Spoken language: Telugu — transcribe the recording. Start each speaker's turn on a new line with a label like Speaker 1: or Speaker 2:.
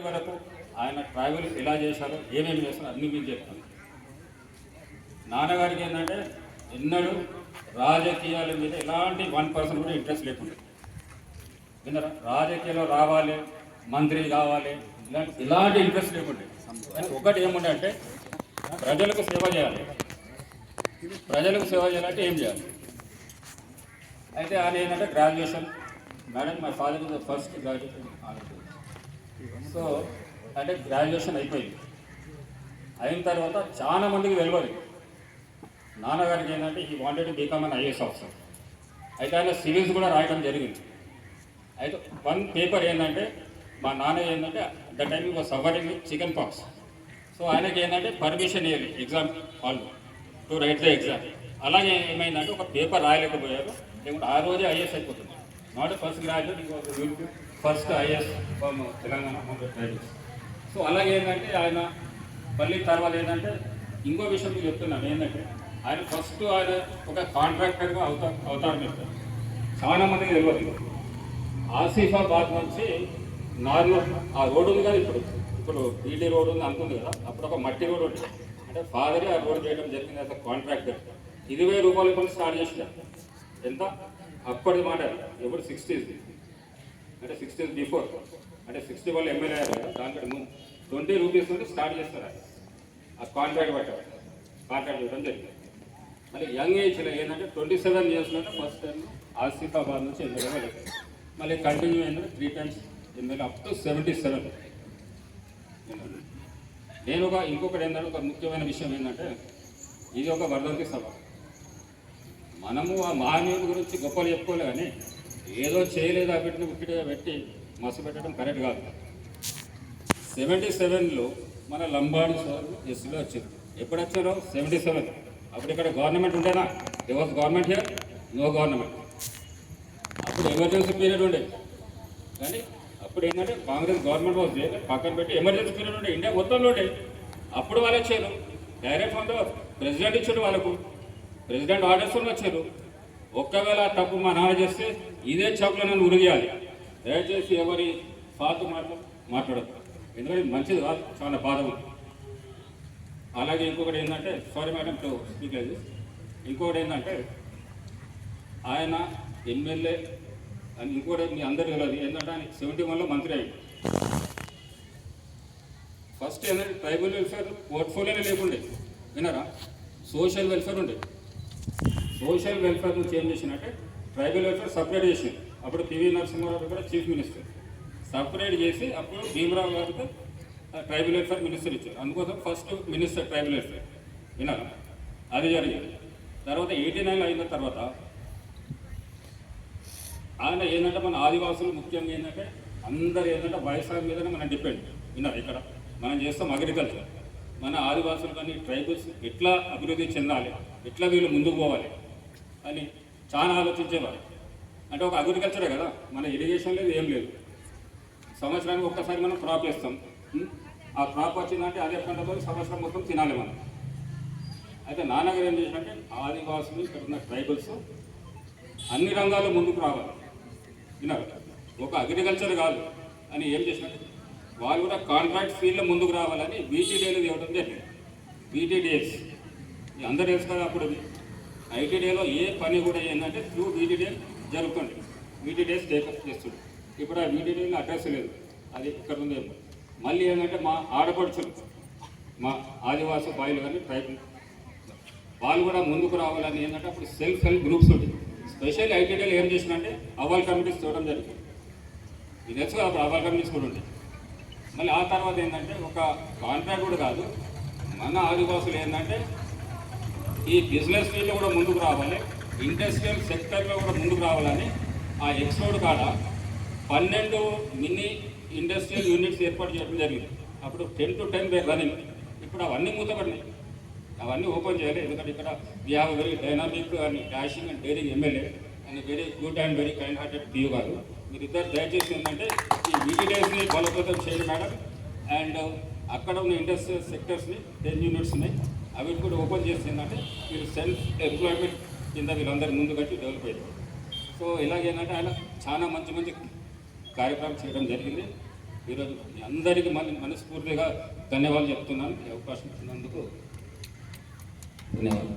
Speaker 1: వరకు ఆయన ట్రావెల్ ఎలా చేశారో ఏమేమి చేస్తారో అన్ని మీకు చెప్తాను. నాన్నగారికి ఏంటంటే ఎన్నడూ రాజకీయాల మీద ఎలాంటి వన్ పర్సన్ కూడా ఇంట్రెస్ట్ లేకుండా. విన్నారా? రాజకీయాల్లో రావాలి మంత్రి కావాలి ఇలాంటి ఇలాంటి ఇంట్రెస్ట్ లేకుండే. ఒకటి ఏముండే అంటే ప్రజలకు సేవ చేయాలి. ప్రజలకు సేవ చేయాలంటే ఏం చేయాలి? అయితే ఆయన ఏంటంటే గ్రాడ్యుయేషన్ మేడం మా ఫాదర్ ఫస్ట్ గ్రాడ్యుయేషన్ సో అంటే గ్రాడ్యుయేషన్ అయిపోయింది. అయిన తర్వాత చాలా మందికి తెలియదు నాన్నగారికి ఏంటంటే ఈ వాంటెడ్ బీకామ్ అని ఐఏఎస్ ఆఫీసర్ అయితే ఆయన సివిల్స్ కూడా రాయడం జరిగింది. అయితే వన్ పేపర్ ఏంటంటే మా నాన్న ఏంటంటే the time was suffering with chicken pox so ఆయనకి ఏంటంటే పర్మిషన్ ఇవ్వాలి ఎగ్జామ్ వాళ్ళు టు రైట్ ద ఎగ్జామ్ అలాగే ఏమైందంటే ఒక పేపర్ రాయలేకపోయారు. లేకుంటే ఆ రోజే ఐఏఎస్ అయిపోతుంది. Not first graduate first IAS from Telangana graduates so అలాగే ఏంటంటే ఆయన మళ్ళీ తర్వాత ఏంటంటే ఇంకో విషయం మీకు చెప్తున్నాను ఏంటంటే ఆయన ఫస్ట్ ఆయన ఒక కాంట్రాక్టర్గా అవుతా అవుతారు మీరు చాలా మందికి తెలియదు ఆసిఫాబాద్ నుంచి నార్మల్ ఆ రోడ్డు ఉంది కదా ఇప్పుడు. ఇప్పుడు బీటీ రోడ్ ఉంది అనుకుంది కదా అప్పుడు ఒక మట్టి రోడ్ ఉంటుంది అంటే ఫాదరే ఆ రోడ్ చేయడం జరిగింది అసలు కాంట్రాక్టర్. ఇరవై రూపాయలు కొని స్టార్ట్ చేసిన ఎంత? అప్పటి మాట ఎప్పుడు సిక్స్టీస్ అంటే సిక్స్టీ బిఫోర్ అంటే సిక్స్టీ వాళ్ళు ఎమ్మెల్యే అయ్యారు కదా దాంట్లో ముందు ట్వంటీ రూపీస్ నుండి స్టార్ట్ చేస్తారు ఆ కాంట్రాక్ట్ పట్టారు కాంట్రాక్ట్ ఇవ్వడం జరిగింది. మళ్ళీ యంగ్ ఏజ్లో ఏంటంటే ట్వంటీ సెవెన్ ఇయర్స్లోనే ఫస్ట్ టైం ఆసిఫాబాద్ నుంచి ఎమ్మెల్యే వెళ్ళారు మళ్ళీ కంటిన్యూ అయింది three times MLA up to seventy seven నేను ఒక ఇంకొకటి ఏంటంటే ఒక ముఖ్యమైన విషయం ఏంటంటే ఇది ఒక వర్ధంతి సభ మనము ఆ మహానీయుల గురించి గొప్పలు చెప్పుకోలే కానీ ఏదో చేయలేదు ఆ పెట్టిన పెట్టి మసు పెట్టడం కరెక్ట్ కాదు. సెవెంటీ సెవెన్లో మన లంబాడి సార్ ఎస్సీలో వచ్చారు. ఎప్పుడు వచ్చారో సెవెంటీ సెవెన్ అప్పుడు ఇక్కడ గవర్నమెంట్ ఉండేనా? A was government here no government అప్పుడు ఎమర్జెన్సీ పీరియడ్ ఉండే. కానీ అప్పుడు ఏంటంటే కాంగ్రెస్ గవర్నమెంట్ వాజ్ డే పక్కన పెట్టి ఎమర్జెన్సీ పీరియడ్ ఉండే. ఇండియా మొత్తంలో ఉండే. అప్పుడు వాళ్ళు వచ్చారు. డైరెక్ట్ ఫ్రమ్ ద ప్రెసిడెంట్ ఇచ్చాడు వాళ్ళకు. ప్రెసిడెంట్ ఆర్డర్స్ వచ్చారు. ఒక్కవేళ తప్పు మా నాన్న చేస్తే ఇదే చౌక్లో నన్ను ఉరిగేయాలి. దయచేసి ఎవరి ఫాతు మాట మాట్లాడదు ఎందుకంటే మంచిది కాదు చాలా బాధ ఉంది. అలాగే ఇంకొకటి ఏంటంటే సారీ మేడం టు స్పీక్ అది ఇంకొకటి ఏంటంటే ఆయన ఎమ్మెల్యే అని ఇంకోటి మీ అందరికీ తెలియదు ఏంటంటే ఆయన సెవెంటీ వన్లో మంత్రి అయ్యింది ఫస్ట్ ఏంటంటే ట్రైబల్ వెల్ఫేర్ పోర్ట్ఫోలియోనే లేకుండే. విన్నారా? సోషల్ వెల్ఫేర్ ఉండే. సోషల్ వెల్ఫేర్ను చేంజ్ చేసినట్టే ట్రైబల్ వెల్ఫేర్ సపరేట్ చేసింది. అప్పుడు పివి నరసింహారావు కూడా చీఫ్ మినిస్టర్. సపరేట్ చేసి అప్పుడు భీమరావు గారికి ట్రైబల్ వెల్ఫేర్ మినిస్టర్ ఇచ్చారు. అందుకోసం ఫస్ట్ మినిస్టర్ ట్రైబల్ వెల్ఫేర్. వినాలి అది జరిగింది. తర్వాత ఎయిటీ నైన్ అయిన తర్వాత ఆయన ఏంటంటే మన ఆదివాసులు ముఖ్యంగా ఏంటంటే అందరు ఏంటంటే వ్యవసాయం మీదనే మనం డిపెండ్. విన్నారు ఇక్కడ? మనం చేస్తాం అగ్రికల్చర్. మన ఆదివాసులు కానీ ట్రైబల్స్ ఎట్లా అభివృద్ధి చెందాలి? ఎట్లా వీళ్ళు ముందుకు పోవాలి? అని చాలా ఆలోచించేవారు. అంటే ఒక అగ్రికల్చరే కదా మన ఇరిగేషన్ లేదు ఏం లేదు. సంవత్సరానికి ఒక్కసారి మనం క్రాప్ వేస్తాం. ఆ క్రాప్ వచ్చిందంటే అదే పంటతో సంవత్సరం మొత్తం తినాలి మనం. అయితే నాన్నగారు ఏం చేసినట్టే ఆదివాసులు ఇక్కడ ఉన్న ట్రైబల్స్ అన్ని రంగాల్లో ముందుకు రావాలి. విన్నారు? ఒక అగ్రికల్చర్ కాదు. అని ఏం చేసినట్టు వాళ్ళు కూడా కాంట్రాక్ట్ ఫీల్డ్లో ముందుకు రావాలని బీటీడీలు ఇవ్వడం జరిగింది. బీటీడీఎస్ అందరూ తెలుసు కదా అప్పుడు ఐటీడీలో ఏ పని కూడా ఏంటంటే త్రూ బీటీడీ జరుగుతుంది బీటీడీఎస్ టేకప్ చేస్తుంది ఇప్పుడు ఆ బీటీడీలో అడ్రస్ లేదు. అది ఇక్కడ ఉంది. మళ్ళీ ఏంటంటే మా ఆడపడుచులు మా ఆదివాసి బాయిలు కానీ ట్రైబల్ వాళ్ళు కూడా ముందుకు రావాలని ఏంటంటే అప్పుడు సెల్ఫ్ హెల్ప్ గ్రూప్స్ ఉంటుంది స్పెషల్ ఐటీడీలో ఏం చేసినంటే అవాల్ కమిటీస్ చూడడం జరిగింది. ఇది తెలుసు అప్పుడు అవాల్ కమిటీస్ కూడా ఉంటాయి. మళ్ళీ ఆ తర్వాత ఏంటంటే ఒక కాంట్రాక్ట్ కూడా కాదు. మన ఆదివాసులు ఏంటంటే ఈ బిజినెస్ ఫీల్డ్లో కూడా ముందుకు రావాలి. ఇండస్ట్రియల్ సెక్టర్లో కూడా ముందుకు రావాలని ఆ ఎక్స్పోర్ట్ కాడ పన్నెండు మినీ ఇండస్ట్రియల్ యూనిట్స్ ఏర్పాటు చేయడం జరిగింది. అప్పుడు టెన్ టు టెన్ రన్నింగ్. ఇప్పుడు అవన్నీ మూతపడినాయి. అవన్నీ ఓపెన్ చేయాలి. ఎందుకంటే ఇక్కడ we have very dynamic and dashing and daring MLA and very good and very kind hearted PU గారు. మీరు ఇద్దరు దయచేసి ఏంటంటే ఈ విజిటేజ్ని బలోపేతం చేయండి మేడం. అండ్ అక్కడ ఉన్న ఇండస్ట్రియల్ సెక్టర్స్ని టెన్ యూనిట్స్ ఉన్నాయి అవి కూడా ఓపెన్ చేసి ఏంటంటే మీరు సెల్ఫ్ ఎంప్లాయ్మెంట్ కింద వీళ్ళందరూ ముందు కట్టి డెవలప్ అయ్యారు. సో ఇలాగేంటంటే ఆయన చాలా మంచి మంచి కార్యక్రమం చేయడం జరిగింది. ఈరోజు అందరికీ మళ్ళీ మనస్ఫూర్తిగా ధన్యవాదాలు చెప్తున్నాను. అవకాశం ఇచ్చినందుకు ధన్యవాదాలు.